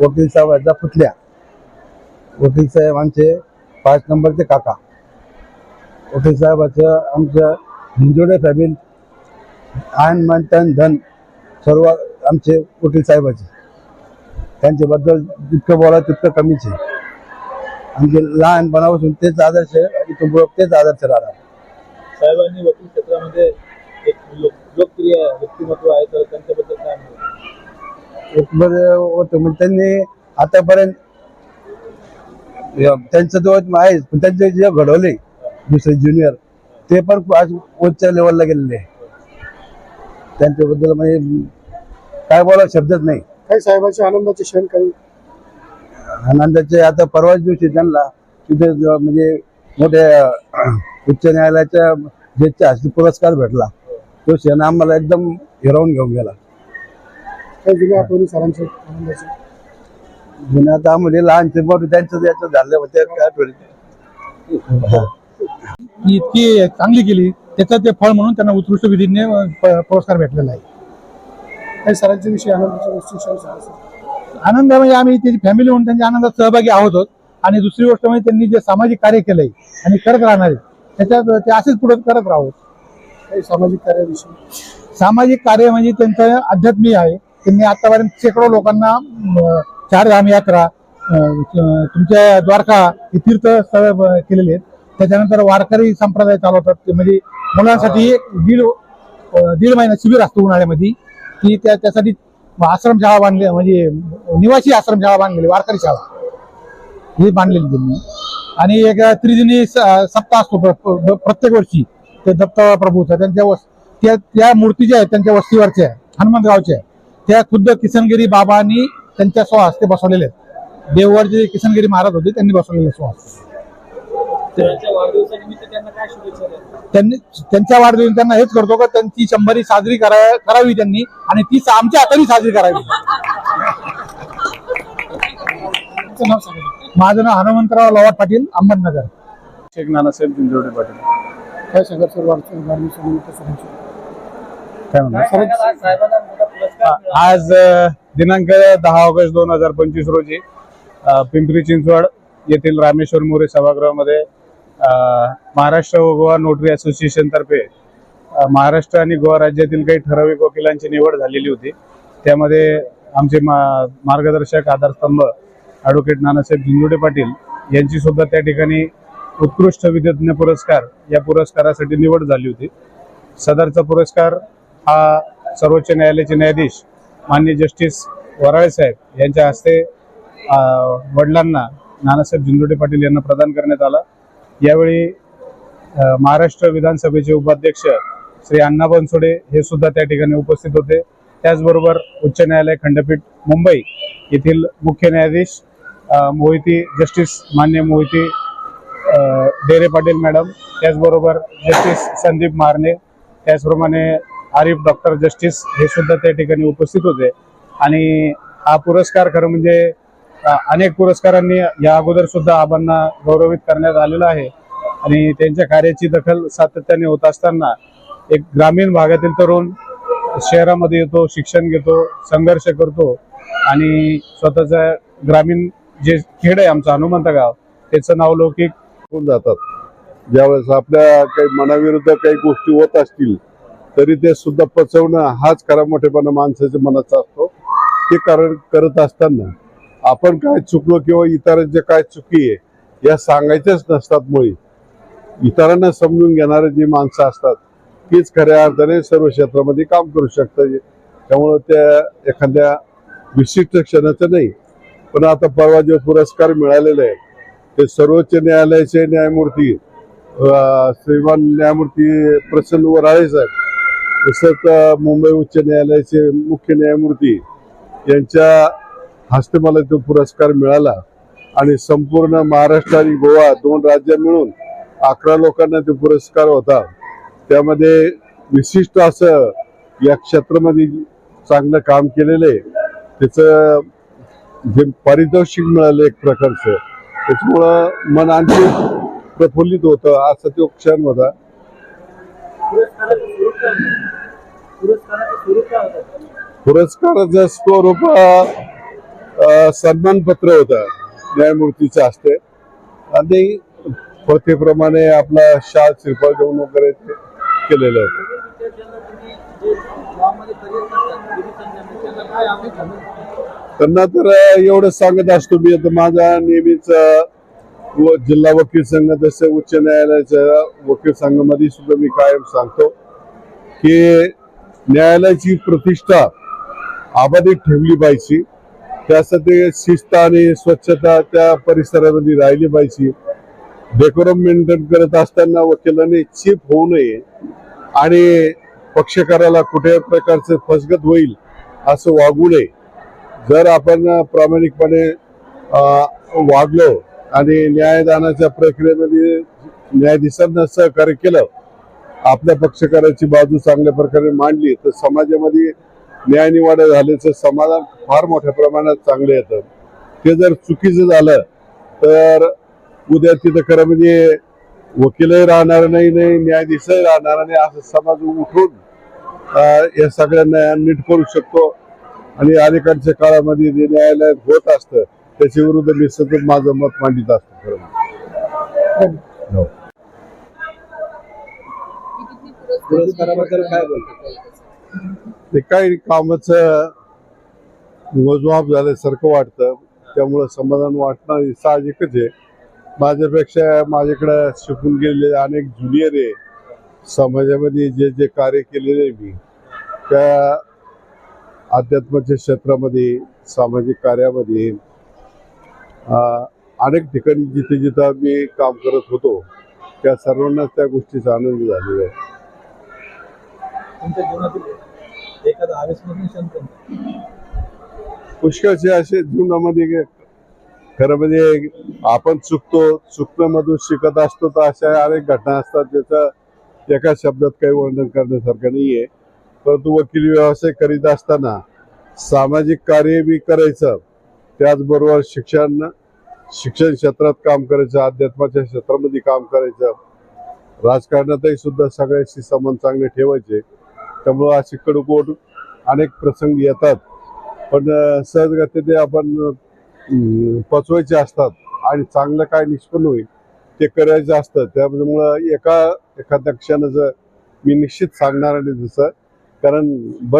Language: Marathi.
वकील साहेबांचा पुतल्या वकील साहेब आमचे पाच नंबरचे काका. वकील साहेबाचं आमचं हिंजोडे फॅमिली आन मन तन धन सर्व आमचे वकील साहेबाचे. त्यांच्याबद्दल जितकं बोला तितकं कमीच. आहे आमचे लहानपणापासून तेच आदर्श आणि पुढं तेच आदर्श राहणार. साहेबांनी वकील क्षेत्रामध्ये एक लोकप्रिय व्यक्तिमत्व आहे तर त्यांच्याबद्दल काय होतं. म्हणजे त्यांनी आतापर्यंत त्यांचं तो आहे पण त्यांचे जे घडवले दुसरे ज्युनियर ते पण आज उच्च लेवलला गेलेले आहे. त्यांच्याबद्दल म्हणजे काय बोला शब्दच नाही. काही साहेबांचे आनंदाचे क्षण काही? आनंदाचे आता परवाच दिवशी त्यांना तिथे ज- म्हणजे मोठ्या उच्च न्यायालयाच्या जजच्या हस्ते पुरस्कार भेटला तो क्षण आम्हाला एकदम हिरावून घेऊन गेला. काही जुन्या आठवणी आनंदाचे. जुन्या आता आम्हाला लहानचे मोठे त्यांचं याचं झालं होते काय आठवणी इतकी चांगली केली त्याचं ते फळ म्हणून त्यांना उत्कृष्ट विधीने पुरस्कार भेटलेला आहे. काही सरांच्या विषयी आनंदाच्या गोष्टी. आनंद म्हणजे आम्ही त्याची फॅमिली म्हणून त्यांच्या आनंदात सहभागी आहोत. आणि दुसरी गोष्ट म्हणजे त्यांनी जे सामाजिक कार्य केलंय आणि करत राहणार आहे त्याच्यात ते असेच पुढे करत राहू. काही सामाजिक कार्याविषयी? सामाजिक कार्य म्हणजे त्यांचं आध्यात्मिक आहे. त्यांनी आतापर्यंत शेकडो लोकांना चारधाम यात्रा तुमच्या द्वारका हे तीर्थस्थळ केलेले आहेत. त्याच्यानंतर वारकरी संप्रदाय चालवतात ते म्हणजे मुलांसाठी एक दीड दीड महिना शिबिर असतो उन्हाळ्यामध्ये की त्या त्यासाठी आश्रमशाळा बांधली म्हणजे निवासी आश्रमशाळा बांधलेली वारकरी शाळा. ही बांधलेली त्यांनी. आणि एक त्रिदिनी स- सप्ताह असतो प्र- प्रत्येक वर्षी. ते दत्त प्रभूचा त्यांच्या त्या त्या मूर्ती ज्या आहेत त्यांच्या वस्तीवरच्या आहे, हनुमंतगावच्या. आहे, त्या खुद्द किसनगिरी बाबांनी त्यांच्या स्वहस्ते बसवलेले आहेत. देववर जे किसनगिरी महाराज होते त्यांनी बसवलेले स्वहस्ते त्यांना काय शुभेच्छा द्याल? त्यांनी त्यांच्या वाढदिवशी त्यांना हेच करतो का त्यांची शंभरी साजरी करा करावी त्यांनी आणि ती आमच्या हाताने साजरी करावी. माझं नाव हनुमंतराव लवाट पाटील अहमदनगर. शेख नानासाहेब जिंजोडे पाटील. काय सांगा काय. आज दिनांक दहा ऑगस्ट दोन हजार पंचवीस रोजी पिंपरी चिंचवड येथील रामेश्वर मोरे सभागृहामध्ये महाराष्ट्र व गोवा नोटरी असोसिएशन तर्फे महाराष्ट्र आणि गोवा राज्यातील काही ठराविक वकिलांची निवड झालेली होती. त्यामध्ये आमचे मा- मार्गदर्शक आधारस्तंभ ॲडव्होकेट नानासाहेब झिंजुडे पाटील यांची सुद्धा त्या ठिकाणी उत्कृष्ट विधज्ञ पुरस्कार या पुरस्कारासाठी निवड झाली होती. सदरचा पुरस्कार हा सर्वोच्च न्यायालयाचे न्यायाधीश मान्य जस्टिस वराळे साहेब यांच्या हस्ते वडिलांना नानासाहेब झिंजुडे पाटील यांना प्रदान करण्यात आला. यावेळी महाराष्ट्र विधानसभेचे उपाध्यक्ष श्री अण्णा बनसोडे हे सुद्धा त्या ठिकाणी उपस्थित होते. त्याचबरोबर उच्च न्यायालय खंडपीठ मुंबई येथील मुख्य न्यायाधीश मोहिती जस्टिस मान्य मोहिती डेरे पाटील मॅडम त्याचबरोबर जस्टिस संदीप मारणे त्याचप्रमाणे आरिफ डॉक्टर जस्टिस हे सुद्धा त्या ठिकाणी उपस्थित होते. आणि हा पुरस्कार खरं म्हणजे अनेक पुरस्कारांनी या अगोदर सुद्धा आबांना गौरवित करण्यात आलेलं आहे. आणि त्यांच्या कार्याची दखल सातत्याने होत असताना एक ग्रामीण भागातील तरुण शहरामध्ये येतो शिक्षण घेतो संघर्ष करतो आणि स्वतःचं ग्रामीण जे खेड आहे आमचं हनुमंत गाव त्याचं नाव लौकिक होऊन जातात. ज्यावेळेस आपल्या काही मनाविरुद्ध काही गोष्टी होत असतील तरी ते सुद्धा पचवणं हाच खरा मोठेपणा माणसाच्या मनाचा असतो. ते कारण करत असताना आपण काय चुकलो किंवा इतरांच्या काय चुकी आहे या सांगायच्याच नसतात मुळी. इतरांना समजून घेणारे जी माणसं असतात तीच खऱ्या अर्थाने सर्व क्षेत्रामध्ये काम करू शकतात. त्यामुळं त्या एखाद्या विशिष्ट क्षणाचं नाही. पण आता परवा जे पुरस्कार मिळालेला आहे ते सर्वोच्च न्यायालयाचे न्यायमूर्ती श्रीमान न्यायमूर्ती प्रसन्न वराळे साहेब तसंच मुंबई उच्च न्यायालयाचे मुख्य न्यायमूर्ती यांच्या हस्ते मला तो पुरस्कार मिळाला. आणि संपूर्ण महाराष्ट्र आणि गोवा दोन राज्य मिळून अकरा लोकांना तो पुरस्कार होता. त्यामध्ये विशिष्ट असं या क्षेत्रामध्ये चांगलं काम केलेलं आहे. त्याचं जे पारितोषिक मिळालं एक प्रकारचं. त्याच्यामुळं मन आणखी प्रफुल्लित होतं असा तो क्षण होता. पुरस्काराचं स्वरूप सन्मान पत्र पुरस्काराचं स्वरूप असते. सन्मानपत्र आणि प्रथेप्रमाणे आपला शाल श्रीफळ देऊन वगैरे केलेलं होतं. त्यांना तर एवढं सांगत असतो मी. आता माझा नेहमीच व जिल्हा वकील संघ जसं उच्च न्यायालयाच्या वकील संघामध्ये सुद्धा मी कायम सांगतो. की न्यायालयाची प्रतिष्ठा अबाधित ठेवली पाहिजे. त्यासाठी शिस्त आणि स्वच्छता त्या परिसरामध्ये राहिली पाहिजे. डेकोरम मेंटेन करत असताना वकिलांनी चीप होऊ नये आणि पक्षकाराला कुठे प्रकारचं फसगत होईल असं वागू नये. जर आपण प्रामाणिकपणे वागलो आणि न्यायदानाच्या प्रक्रियेमध्ये न्यायाधीशांना सहकार्य केलं आपल्या पक्षकाराची बाजू चांगल्या प्रकारे मांडली तर समाजामध्ये न्याय निवाडा झाल्याचं समाधान फार मोठ्या प्रमाणात चांगलं येतं. ते जर चुकीचं झालं तर उद्या तिथं खरं म्हणजे वकीलही राहणार नाही नाही न्यायाधीशही राहणार नाही असं समाज उठून या सगळ्यांना नीट करू शकतो. आणि अलीकडच्या काळामध्ये जे न्यायालयात होत असतं त्याच्या विरुद्ध मी सतत माझं मत मांडित असतो खरं म्हणजे. हो. पुरस्काराबद्दल काय बोलतो ते काही कामाचं मोजमाप झाल्यासारखं वाटतं. त्यामुळं समाधान वाटणं साहजिकच आहे. माझ्यापेक्षा माझ्याकडं शिकून गेलेले अनेक ज्युनियर आहे. समाजामध्ये जे जे कार्य केलेले आहे मी त्या अध्यात्माच्या क्षेत्रामध्ये सामाजिक कार्यामध्ये अनेक ठिकाणी जिथे जिथं मी काम करत होतो त्या सर्वांनाच त्या गोष्टीचा आनंद झालेला आहे. तुमच्या जीवनातील एखादा अविस्मरणीय क्षण कोणता? पुष्कळचे असे जीवनामध्ये गे- खरं म्हणजे आपण चुकतो चुकण्यामधून शिकत असतो तर अशा अनेक घटना असतात ज्याचं एका शब्दात काही वर्णन करण्यासारखं नाही आहे परंतु वकील व्यवसाय करीत असताना सामाजिक कार्य बी करायचं. त्याचबरोबर शिक्षण शिक्षण क्षेत्रात काम करायचं अध्यात्माच्या क्षेत्रामध्ये काम करायचं. राजकारणातही सुद्धा सगळ्याशी संबंध चांगले ठेवायचे. त्यामुळं अशी कडकोट अनेक प्रसंग येतात. पण अं, सहजगतीने आपण पचवायचे असतात आणि चांगलं काय निष्पन्न होईल ते करायचं असतं. त्यामुळं एका एखाद्या क्षणाचं मी निश्चित सांगणार आणि जसं. कारण बरं